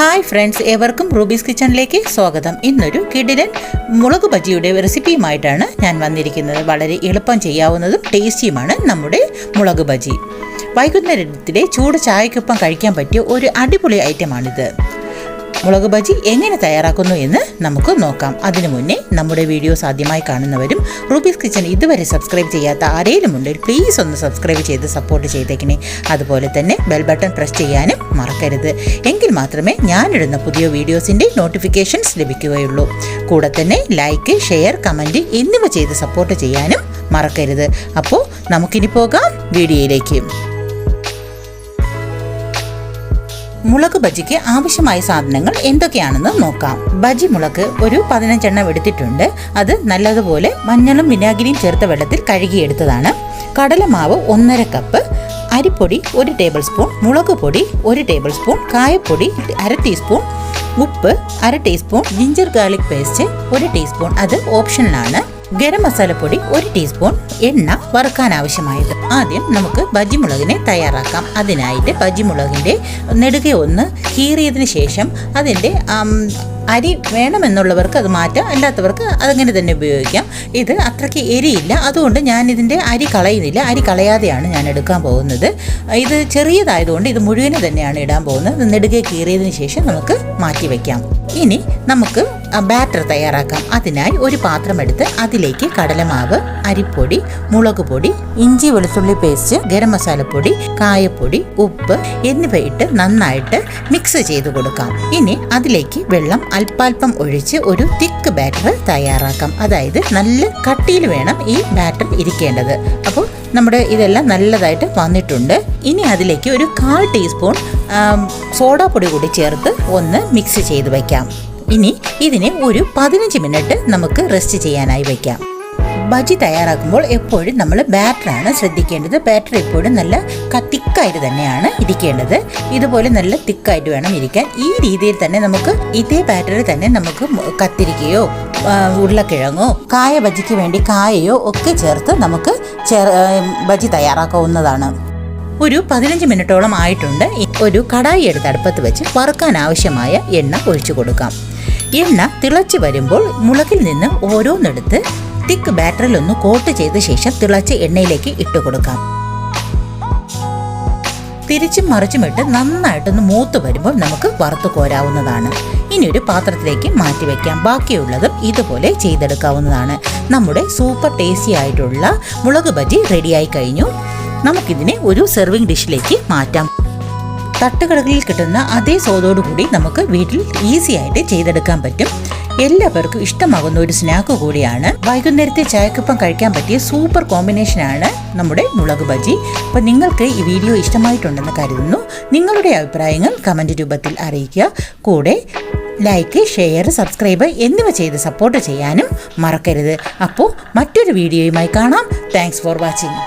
Hi friends ഏവർക്കും rubies കിച്ചണിലേക്ക് സ്വാഗതം. ഇന്നൊരു കിടിലൻ മുളക് ബജിയുടെ റെസിപ്പിയുമായിട്ടാണ് ഞാൻ വന്നിരിക്കുന്നത്. വളരെ എളുപ്പം ചെയ്യാവുന്നതും ടേസ്റ്റിയുമാണ് നമ്മുടെ മുളക് ബജി. വൈകുന്നേരത്തിലെ ചൂട് ചായക്കൊപ്പം കഴിക്കാൻ പറ്റിയ ഒരു അടിപൊളി ഐറ്റമാണിത്. മുളക് ബജി എങ്ങനെ തയ്യാറാക്കുന്നു എന്ന് നമുക്ക് നോക്കാം. അതിനു മുന്നേ നമ്മുടെ വീഡിയോസ് ആദ്യമായി കാണുന്നവരും റൂബീസ് കിച്ചൺ ഇതുവരെ സബ്സ്ക്രൈബ് ചെയ്യാത്ത ആരെങ്കിലും ഉണ്ടെങ്കിൽ പ്ലീസ് ഒന്ന് സബ്സ്ക്രൈബ് ചെയ്ത് സപ്പോർട്ട് ചെയ്തേക്കണേ. അതുപോലെ തന്നെ ബെൽ ബട്ടൺ പ്രസ് ചെയ്യാനും മറക്കരുത്. എങ്കിൽ മാത്രമേ ഞാനിടുന്ന പുതിയ വീഡിയോസിന്റെ നോട്ടിഫിക്കേഷൻസ് ലഭിക്കുകയുള്ളൂ. കൂടെ തന്നെ ലൈക്ക് ഷെയർ കമന്റ് എന്നിവ ചെയ്ത് സപ്പോർട്ട് ചെയ്യാനും മറക്കരുത്. അപ്പോൾ നമുക്കിനി പോകാം വീഡിയോയിലേക്ക്. മുളക് ബജിക്ക് ആവശ്യമായ സാധനങ്ങൾ എന്തൊക്കെയാണെന്ന് നോക്കാം. ബജി മുളക് ഒരു പതിനഞ്ചെണ്ണം എടുത്തിട്ടുണ്ട്. അത് നല്ലതുപോലെ മഞ്ഞളും വിനാഗിരിയും ചേർത്ത വെള്ളത്തിൽ കഴുകിയെടുത്തതാണ്. കടലമാവ് ഒന്നര കപ്പ് അരിപ്പൊടി ഒരു ടേബിൾ സ്പൂൺ മുളക് പൊടി ഒരു ടേബിൾ സ്പൂൺ കായപ്പൊടി അര ടീസ്പൂൺ ഉപ്പ് അര ടീസ്പൂൺ ജിഞ്ചർ ഗാർലിക് പേസ്റ്റ് ഒരു ടീസ്പൂൺ. അത് ഓപ്ഷനിലാണ്. ഗരം മസാലപ്പൊടി ഒരു ടീസ്പൂൺ എണ്ണ വറുക്കാൻ ആവശ്യമായത്. ആദ്യം നമുക്ക് ബജിമുളകിനെ തയ്യാറാക്കാം. അതിനായിട്ട് ബജിമുളകിന്റെ നെടുകെ ഒന്ന് കീറിയതിന് ശേഷം അതിന്റെ അരി വേണമെന്നുള്ളവർക്ക് അത് മാറ്റാം. അല്ലാത്തവർക്ക് അതങ്ങനെ തന്നെ ഉപയോഗിക്കാം. ഇത് അത്രയ്ക്ക് എരിയില്ല. അതുകൊണ്ട് ഞാൻ ഇതിന്റെ അരി കളയുന്നില്ല. അരി കളയാതെയാണ് ഞാൻ എടുക്കാൻ പോകുന്നത്. ഇത് ചെറിയതായതുകൊണ്ട് ഇത് മുഴുവനെ തന്നെയാണ് ഇടാൻ പോകുന്നത്. നെടുകെ കീറിയതിന് ശേഷം നമുക്ക് മാറ്റി വയ്ക്കാം ഇനി നമുക്ക് ബാറ്റർ തയ്യാറാക്കാം. അതിനായി ഒരു പാത്രം എടുത്ത് അതിലേക്ക് കടലമാവ് അരിപ്പൊടി മുളക് പൊടി ഇഞ്ചി വെളുത്തുള്ളി പേസ്റ്റ് ഗരം മസാലപ്പൊടി കായപ്പൊടി ഉപ്പ് എന്നിവ ഇട്ട് നന്നായിട്ട് മിക്സ് ചെയ്ത് കൊടുക്കാം. ഇനി അതിലേക്ക് വെള്ളം അല്പാൽപ്പം ഒഴിച്ച് ഒരു തിക്ക് ബാറ്റർ തയ്യാറാക്കാം. അതായത് നല്ല കട്ടിയിൽ വേണം ഈ ബാറ്റർ ഇരിക്കേണ്ടത്. അപ്പോൾ നമ്മുടെ ഇതെല്ലാം നല്ലതായിട്ട് വന്നിട്ടുണ്ട്. ഇനി അതിലേക്ക് ഒരു കാൽ ടീസ്പൂൺ സോഡാപ്പൊടി കൂടി ചേർത്ത് ഒന്ന് മിക്സ് ചെയ്ത് വയ്ക്കാം ഇനി ഇതിനെ ഒരു പതിനഞ്ച് മിനിറ്റ് നമുക്ക് റെസ്റ്റ് ചെയ്യാനായി വയ്ക്കാം ബജി തയ്യാറാക്കുമ്പോൾ എപ്പോഴും നമ്മൾ ബാറ്ററാണ് ശ്രദ്ധിക്കേണ്ടത്. ബാറ്റർ എപ്പോഴും നല്ല തിക്കായിട്ട് തന്നെയാണ് ഇരിക്കേണ്ടത്. ഇതുപോലെ നല്ല തിക്കായിട്ട് വേണം ഇരിക്കാൻ. ഈ രീതിയിൽ തന്നെ നമുക്ക് ഇതേ ബാറ്ററിൽ തന്നെ നമുക്ക് കത്തിരിക്കയോ ഉരുളക്കിഴങ്ങോ കായ ബജിക്ക് വേണ്ടി കായയോ ഒക്കെ ചേർത്ത് നമുക്ക് ബജി തയ്യാറാക്കാവുന്നതാണ്. ഒരു പതിനഞ്ച് മിനിറ്റോളം ആയിട്ടുണ്ട്. ഒരു കടായി എടുത്ത് അടുപ്പത്ത് വെച്ച് വറുക്കാൻ ആവശ്യമായ എണ്ണ ഒഴിച്ചു കൊടുക്കാം. എണ്ണ തിളച്ച് വരുമ്പോൾ മുളകിൽ നിന്ന് ഓരോന്നെടുത്ത് തിക്ക് ബാറ്ററിൽ ഒന്ന് കോട്ട് ചെയ്ത ശേഷം തിളച്ച് എണ്ണയിലേക്ക് ഇട്ട് കൊടുക്കാം. തിരിച്ചും മറിച്ചുമിട്ട് നന്നായിട്ടൊന്ന് മൂത്ത് വരുമ്പോൾ നമുക്ക് വറുത്ത് കോരാവുന്നതാണ്. ഇനി ഒരു പാത്രത്തിലേക്ക് മാറ്റി വെക്കാം. ബാക്കിയുള്ളതും ഇതുപോലെ ചെയ്തെടുക്കാവുന്നതാണ്. നമ്മുടെ സൂപ്പർ ടേസ്റ്റി ആയിട്ടുള്ള മുളക് ബജി റെഡിയായി കഴിഞ്ഞു. നമുക്കിതിനെ ഒരു സെർവിങ് ഡിഷിലേക്ക് മാറ്റാം. തട്ടുകടകളിൽ കിട്ടുന്ന അതേ കൂടി നമുക്ക് വീട്ടിൽ ഈസി ആയിട്ട് ചെയ്തെടുക്കാൻ പറ്റും. എല്ലാവർക്കും ഇഷ്ടമാകുന്ന ഒരു സ്നാക്ക് കൂടിയാണ്. വൈകുന്നേരത്തെ ചായക്കൊപ്പം കഴിക്കാൻ പറ്റിയ സൂപ്പർ കോമ്പിനേഷനാണ് നമ്മുടെ മുളക് ബജി. അപ്പോൾ നിങ്ങൾക്ക് ഈ വീഡിയോ ഇഷ്ടമായിട്ടുണ്ടെന്ന് കരുതുന്നു. നിങ്ങളുടെ അഭിപ്രായങ്ങൾ കമന്റ് രൂപത്തിൽ അറിയിക്കുക. കൂടെ ലൈക്ക് ഷെയർ സബ്സ്ക്രൈബ് എന്നിവ ചെയ്ത് സപ്പോർട്ട് ചെയ്യാനും മറക്കരുത്. അപ്പോൾ മറ്റൊരു വീഡിയോയുമായി കാണാം. Thanks for watching